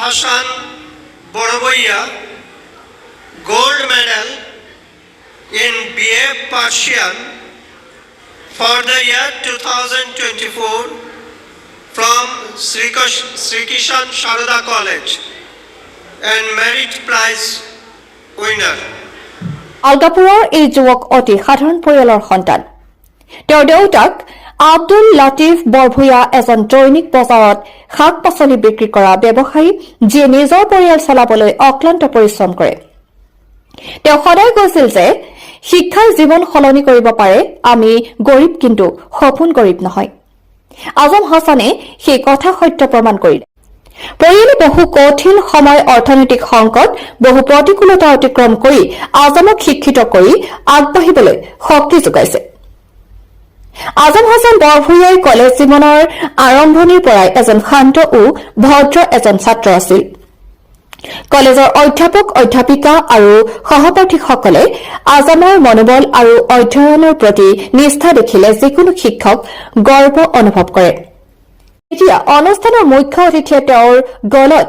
Hasan Barbhuiya, gold medal in BA Persian for the year two from Srikrishna Sarada college and merit prize winner. আলগাপুরৰ এই যুৱক অতি সাধাৰণ পৰিয়ালৰ সন্তান। তেওঁৰ দেউতাক আব্দুল লাটিফ বৰভূঞা এজন দৈনিক বজাৰত শাক পাচলি বিক্ৰী কৰা ব্যৱসায়ী যিয়ে নিজৰ পৰিয়াল চলাবলৈ অক্লান্ত পৰিশ্ৰম কৰে। তেওঁ সদায় কৈছিল যে শিক্ষাই জীৱন সলনি কৰিব পাৰে আমি গৰীব কিন্তু সপোন গৰীব নহয়। আজম হাছানে সেই কথা সত্য প্ৰমাণ কৰিলে। পৰিয়ালে বহু কঠিন সময় অৰ্থনৈতিক সংকট বহু প্ৰতিকূলতা অতিক্ৰম কৰি আজমক শিক্ষিত কৰি আগবাঢ়িবলৈ শক্তি যোগাইছে। আজম হাছান বৰভূঞাই কলেজ জীৱনৰ আৰম্ভণিৰ পৰাই এজন শান্ত ও ভদ্ৰ এজন ছাত্ৰ আছিল। কলেজৰ অধ্যাপক অধ্যাপিকা আৰু সহপাঠীসকলে আজমৰ মনোবল আৰু অধ্যয়নৰ প্ৰতি নিষ্ঠা দেখিলে যিকোনো শিক্ষক গৰ্ব অনুভৱ কৰে। এতিয়া অনুষ্ঠানৰ মুখ্য অতিথিয়ে তেওঁৰ গলত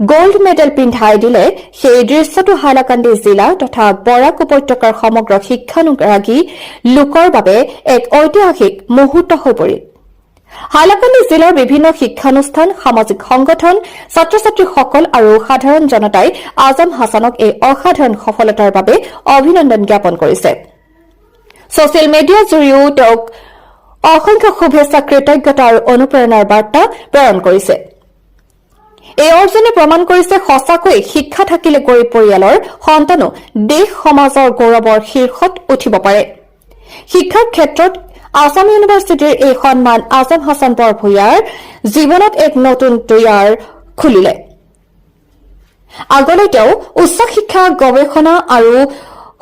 গল্ড মেডেল পিন্ধাই দিলে সেই দৃশ্যটো হাইলাকান্দি জিলা তথা বৰাক উপত্যকাৰ সমগ্ৰ শিক্ষানুৰাগী লোকৰ বাবে এক ঐতিহাসিক মুহূৰ্ত হৈ পৰিল। হাইলাকান্দি জিলাৰ বিভিন্ন শিক্ষানুষ্ঠান সামাজিক সংগঠন ছাত্ৰ ছাত্ৰীসকল আৰু সাধাৰণ জনতাই আজম হাছানক এই অসাধাৰণ সফলতাৰ বাবে অভিনন্দন জ্ঞাপন কৰিছে। ছচিয়েল মিডিয়াৰ জৰিয়তেও তেওঁক অসংখ্য শুভেচ্ছা কৃতজ্ঞতা আৰু অনুপ্ৰেৰণাৰ বাৰ্তা প্ৰেৰণ কৰিছে। এই অৰ্জনে প্ৰমাণ কৰিছে সঁচাকৈ শিক্ষা থাকিলে গৰীব পৰিয়ালৰ সন্তানো দেশ সমাজৰ গৌৰৱৰ শীৰ্ষত উঠিব পাৰে। শিক্ষাৰ ক্ষেত্ৰত আছাম ইউনিভাৰ্চিটিৰ এই সন্মান আজম হাছান বৰভূঞাৰ জীৱনত এক নতুন দুৱাৰ খুলিলে। আগলৈ তেওঁ উচ্চ শিক্ষা গৱেষণা আৰু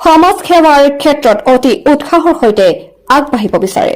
সমাজ সেৱাৰ ক্ষেত্ৰত অতি উৎসাহৰ সৈতে আগবাঢ়িব বিচাৰে।